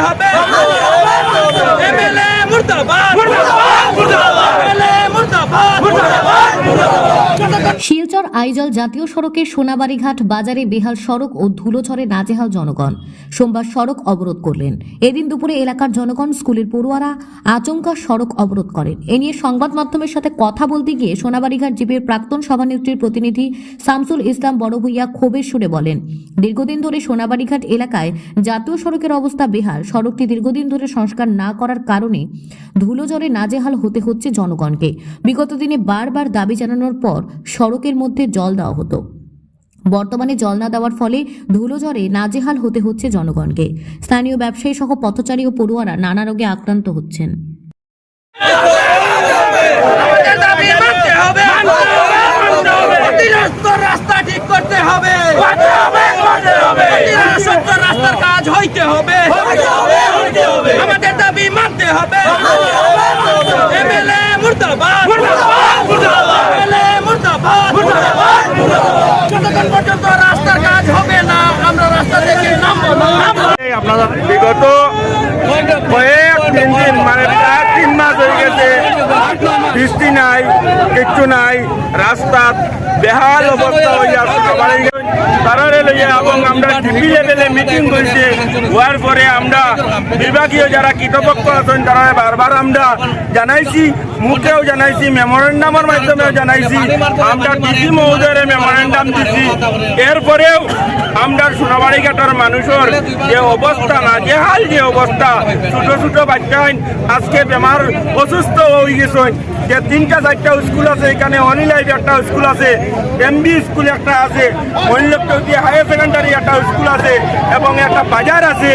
derradeira! Silchar Aizawl জাতীয় সড়কের সোনাবাড়িঘাট বাজারে বেহাল সড়ক ও ধুলোছড়ে নাজেহাল জনগণ। সোমবার সড়ক অবরোধ করলেন। এদিন দুপুরে এলাকার জনগণ, স্কুলের পড়ুয়ারা আচমকা সড়ক অবরোধ করেন। এ নিয়ে সংবাদ মাধ্যমের সাথে কথা বলতে গিয়ে সোনাবাড়িঘাট জিপির প্রাক্তন সভানেত্রীর প্রতিনিধি শামসুল ইসলাম বড়ভূইয়া ক্ষোভের সুরে বলেন, দীর্ঘদিন ধরে সোনাবাড়িঘাট এলাকায় জাতীয় সড়কের অবস্থা বেহাল। সড়কটি দীর্ঘদিন ধরে সংস্কার না করার কারণে ধুলোজলে নাজেহাল হতে হচ্ছে জনগণকে। বিগত দিনে বারবার দাবি জানানোর পর সড়কের মধ্যে জল দেওয়া হতো। বর্তমানে জল না দেওয়ার ফলে ধুলোঝড়ে নাজেহাল হতে হচ্ছে জনগণকে। স্থানীয় ব্যবসায়ী সহ পথচারী ও পড়ুয়ারা নানা রোগে আক্রান্ত হচ্ছেন। কাজ হইতে হবে। আমাদের দাবি মানতে হবে। পর্যন্ত রাস্তার কাজ হবে না আমরা রাস্তা থেকে নামবো। আপনারা বিগত কয়েক তিন দিন মানে প্রায় তিন মাস হয়ে গেছে বৃষ্টি নাই কিচ্ছু নাই রাস্তার বেহাল অবস্থা আছে সবারই তারারে লইয়া এবং আমরা ডিপি লেভেলে মিটিং করেছি, হওয়ার পরে আমরা বিভাগীয় যারা কৃতপক্ষ আছেন তারা বারবার আমরা জানাইছি, মুখেও জানাইছি মেমোরেন্ডামের মাধ্যমেও জানাইছি, আমরা ডিসি মহোদয়ের মেমোরেন্ডাম দিছি। এরপরেও আমরা সোনাবাড়ি ঘাটের মানুষের যে অবস্থা না, যে হাল যে অবস্থা, ছোট ছোট বাচ্চা আজকে বেমার অসুস্থ হয়ে গেছে, যে তিনটা চারটা স্কুল আছে, এখানে অনিলাইভ একটা স্কুল আছে এমবি স্কুল একটা আছে মহিলক্তি হায়ার সেকেন্ডারি একটা স্কুল আছে, এবং একটা বাজার আছে।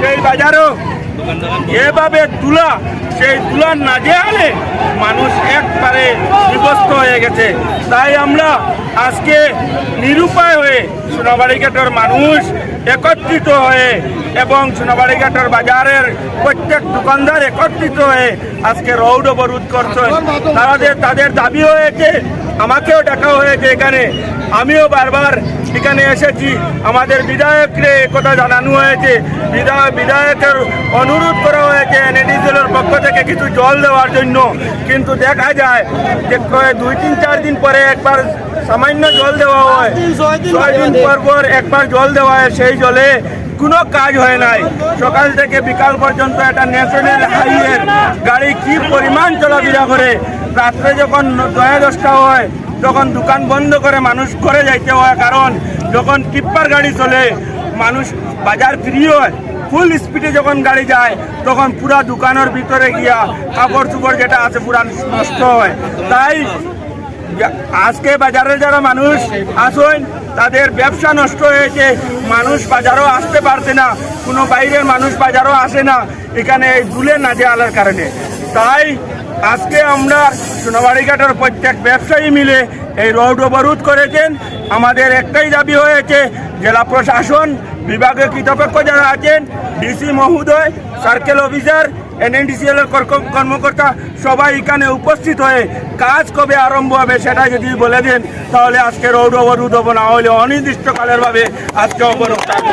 সেই বাজারও যেভাবে তুলা, সেই তুলার না হলে মানুষ একবারে বিভস্ত হয়ে গেছে। তাই আমরা আজকে নিরুপায় হয়ে সোনাবাড়ি ঘাটের মানুষ একত্রিত হয়ে এবং সোনাবাড়ি ঘাটের বাজারের প্রত্যেক দোকানদার একত্রিত হয়ে আজকে রৌড অবরোধ করছেন তাদের তাদের দাবি হয়েছে, আমাকেও ডাকা হয়েছে এখানে। আমিও বারবার এখানে এসেছি। আমাদের বিধায়করে কথা জানানো হয়েছে। বিধায়ক বিধায়কের অনুরোধ করা হয়েছে এনএডিসিএলের পক্ষ থেকে কিছু জল দেওয়ার জন্য। কিন্তু দেখা যায় যে দুই, তিন, চার দিন পরে একবার সামান্য জল দেওয়া হয়। ছয় দিন পর পর একবার জল দেওয়া হয় সেই জলে কোনো কাজ হয় নাই। সকাল থেকে বিকাল পর্যন্ত একটা ন্যাশনাল হাইওয়ের গাড়ি কি পরিমাণ চলাফেরা করে। রাত্রে যখন দয়া দশটা হয় তখন দোকান বন্ধ করে মানুষ করে যাইতে হয় কারণ যখন টিপ্পার গাড়ি চলে মানুষ বাজার ফ্রি হয়। ফুল স্পিডে যখন গাড়ি যায় তখন পুরা দোকানের ভিতরে গিয়া কাপড় চুপড় যেটা আছে পুরা নষ্ট হয়। তাই আজকে বাজারে যারা মানুষ আসেন, তাদের ব্যবসা নষ্ট হয়েছে। মানুষ বাজারও আসতে পারছে না। কোনো বাইরের মানুষ বাজারও আসে না। এখানে এই দুলে না আলার কারণে। তাই আজকে আমরা সোনাবাড়ি ঘাটের প্রত্যেক ব্যবসায়ী মিলে এই রোড অবরোধ করেছেন। আমাদের একটাই দাবি হয়েছে, জেলা প্রশাসন, বিভাগীয় কৃতপক্ষ যারা আছেন, ডিসি মহোদয়, সার্কেল অফিসার এনএনডিসিএল এর কর্মকর্তা সবাই এখানে উপস্থিত হয়ে কাজ কবে আরম্ভ হবে সেটা যদি বলে দেন, তাহলে আজকে রোড অবরোধ না হলে অনির্দিষ্টকালের ভাবে আজকে অবরোধ থাকবে।